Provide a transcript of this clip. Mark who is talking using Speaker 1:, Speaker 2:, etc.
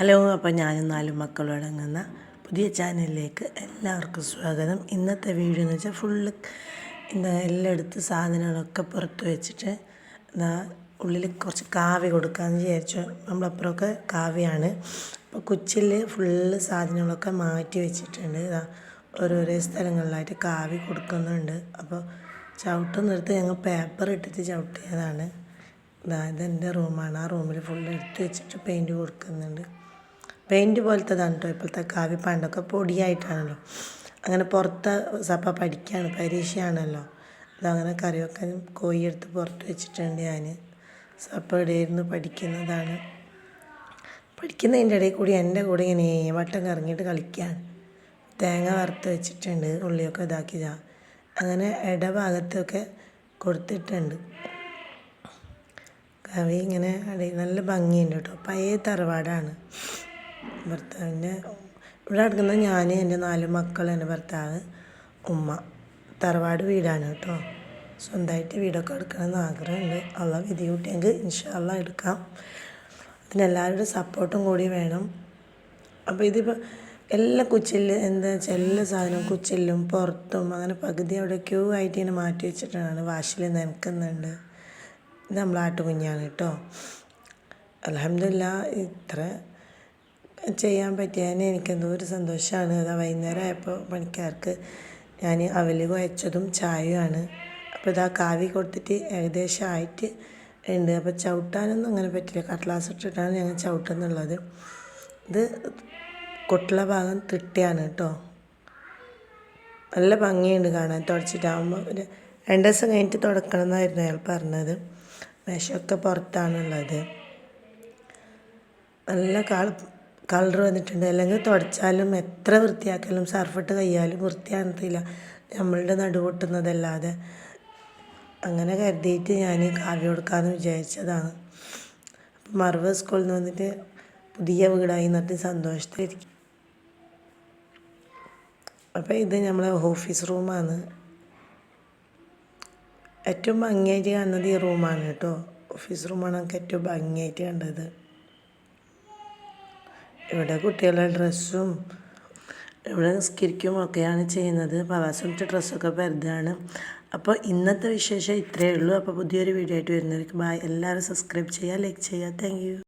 Speaker 1: Hello അപ്പോൾ ഞാനും നാലും മക്കളും അടങ്ങുന്ന പുതിയ ചാനലിലേക്ക് എല്ലാവർക്കും സ്വാഗതം. ഇന്നത്തെ വീഡിയോ എന്ന് വെച്ചാൽ ഫുള്ള് എന്താ എല്ലായിടത്ത് സാധനങ്ങളൊക്കെ പുറത്ത് വെച്ചിട്ട് എന്താ ഉള്ളിൽ കുറച്ച് കാവി കൊടുക്കാമെന്ന് വിചാരിച്ചു. നമ്മളപ്പുറമൊക്കെ കാവിയാണ്. അപ്പോൾ കൊച്ചിൽ ഫുള്ള് സാധനങ്ങളൊക്കെ മാറ്റി വെച്ചിട്ടുണ്ട്. ഓരോരോ സ്ഥലങ്ങളിലായിട്ട് കാവി കൊടുക്കുന്നുണ്ട്. അപ്പോൾ ചവിട്ടുന്നിടത്ത് ഞങ്ങൾ പേപ്പർ ഇട്ടിട്ട് ചവിട്ടിയതാണ്. ഇതാ ഇതെന്റെ റൂമാണ് ആ റൂമിൽ ഫുൾ എടുത്ത് വെച്ചിട്ട് പെയിന്റ് കൊടുക്കുന്നുണ്ട്. പെയിന്റ് പോലത്തതാണ് കേട്ടോ ഇപ്പോഴത്തെ കാവ്യപ്പാണ്ടൊക്കെ പണ്ടൊക്കെ പൊടിയായിട്ടാണല്ലോ. അങ്ങനെ പുറത്ത് സപ്പ പഠിക്കുകയാണ് പരീക്ഷയാണല്ലോ. അതങ്ങനെ കറി കോഴി എടുത്ത് പുറത്ത് വെച്ചിട്ടുണ്ട് ഞാൻ സപ്പ ഇടയിരുന്ന് പഠിക്കുന്നതാണ്. പഠിക്കുന്നതിന്റെ ഇടയിൽ കൂടി എന്റെ കൂടെ ഇങ്ങനെ വട്ടം കറങ്ങിയിട്ട് കളിക്കുകയാണ് തേങ്ങ വറുത്ത് വെച്ചിട്ടുണ്ട് ഉള്ളിയൊക്കെ ഇതാക്കിയതാ. അങ്ങനെ ഇടഭാഗത്തൊക്കെ കൊടുത്തിട്ടുണ്ട്. കവി ഇങ്ങനെ നല്ല ഭംഗിയുണ്ട് കേട്ടോ പഴയ തറവാടാണ്. ഭർത്താവിന്റെ ഇവിടെ കിടക്കുന്നത് ഞാൻ എന്റെ നാല് മക്കൾ എന്റെ ഭർത്താവ് ഉമ്മ. തറവാട് വീടാണ് കേട്ടോ. സ്വന്തമായിട്ട് വീടൊക്കെ എടുക്കണമെന്ന് ആഗ്രഹമുണ്ട്. അള്ള വിധി കൂട്ടിയെങ്കിൽ ഇൻഷാല്ല എടുക്കാം. അതിനെല്ലാവരുടെ സപ്പോർട്ടും കൂടി വേണം. അപ്പോൾ ഇതിപ്പോൾ എല്ലാ കുച്ചിൽ എന്താ വെച്ചാൽ എല്ലാ സാധനവും കുച്ചിലും പുറത്തും അങ്ങനെ പകുതി അവിടെ ക്യൂ ആയിട്ട് ഇങ്ങനെ മാറ്റി വെച്ചിട്ടാണ് വാഷിൽ നനക്കുന്നുണ്ട്. ഇത് നമ്മൾ ആട്ടുകുഞ്ഞാണ് കേട്ടോ. അലഹമില്ല ഇത്ര ചെയ്യാൻ പറ്റിയതിന് എനിക്കെന്തോ ഒരു സന്തോഷമാണ്. അതാ വൈകുന്നേരം ആയപ്പോൾ പണിക്കാർക്ക് ഞാൻ അവൽ കുഴച്ചതും ചായയുമാണ്. അപ്പോൾ ഇതാ കാവി കൊടുത്തിട്ട് ഏകദേശം ആയിട്ട് ഉണ്ട് അപ്പോൾ ചവിട്ടാനൊന്നും അങ്ങനെ പറ്റില്ല. കട്ട്ലാസ് ഇട്ടിട്ടാണ് ഞങ്ങൾ ചവിട്ടുന്നുള്ളത്. ഇത് കൊട്ടുള്ള ഭാഗം തിട്ടയാണ് കേട്ടോ നല്ല ഭംഗിയുണ്ട് കാണാൻ. തുടച്ചിട്ടാകുമ്പോൾ ഒരു രണ്ട് ദിവസം കഴിഞ്ഞിട്ട് തുടക്കണം എന്നായിരുന്നു അയാൾ പറഞ്ഞത്. വിഷമൊക്കെ പുറത്താണുള്ളത്. നല്ല കള കളർ വന്നിട്ടുണ്ട്. അല്ലെങ്കിൽ തുടച്ചാലും എത്ര വൃത്തിയാക്കലും സർഫിട്ട് കയ്യാലും വൃത്തിയാകത്തില്ല നമ്മളുടെ നടുപൊട്ടുന്നതല്ലാതെ അങ്ങനെ കരുതിയിട്ട് ഞാൻ കാവ്യ കൊടുക്കാമെന്ന് വിചാരിച്ചതാണ്. അപ്പം മറവ് സ്കൂളിൽ നിന്ന് വന്നിട്ട് പുതിയ വീടായി എന്നിട്ട് സന്തോഷത്തിലിരിക്കും അപ്പോൾ ഇത് നമ്മളെ ഓഫീസ് റൂമാണ് ഏറ്റവും ഭംഗിയായിട്ട് കാണുന്നത് ഈ റൂമാണ് കേട്ടോ. ഓഫീസ് റൂമാണ് നമുക്ക് ഏറ്റവും ഭംഗിയായിട്ട് കണ്ടത്. ഇവിടെ കുട്ടികളുടെ ഡ്രസ്സും ഇവിടെ നിസ്കരിക്കും ഒക്കെയാണ് ചെയ്യുന്നത്. പവാസമിട്ട് ഡ്രസ്സൊക്കെ പരുതാണ്. അപ്പോൾ ഇന്നത്തെ വിശേഷം ഇത്രയേ ഉള്ളൂ. അപ്പോൾ പുതിയൊരു വീഡിയോ ആയിട്ട് വരുന്നവർക്ക് ബായ് എല്ലാവരും സബ്സ്ക്രൈബ് ചെയ്യുക ലൈക്ക് ചെയ്യുക. താങ്ക്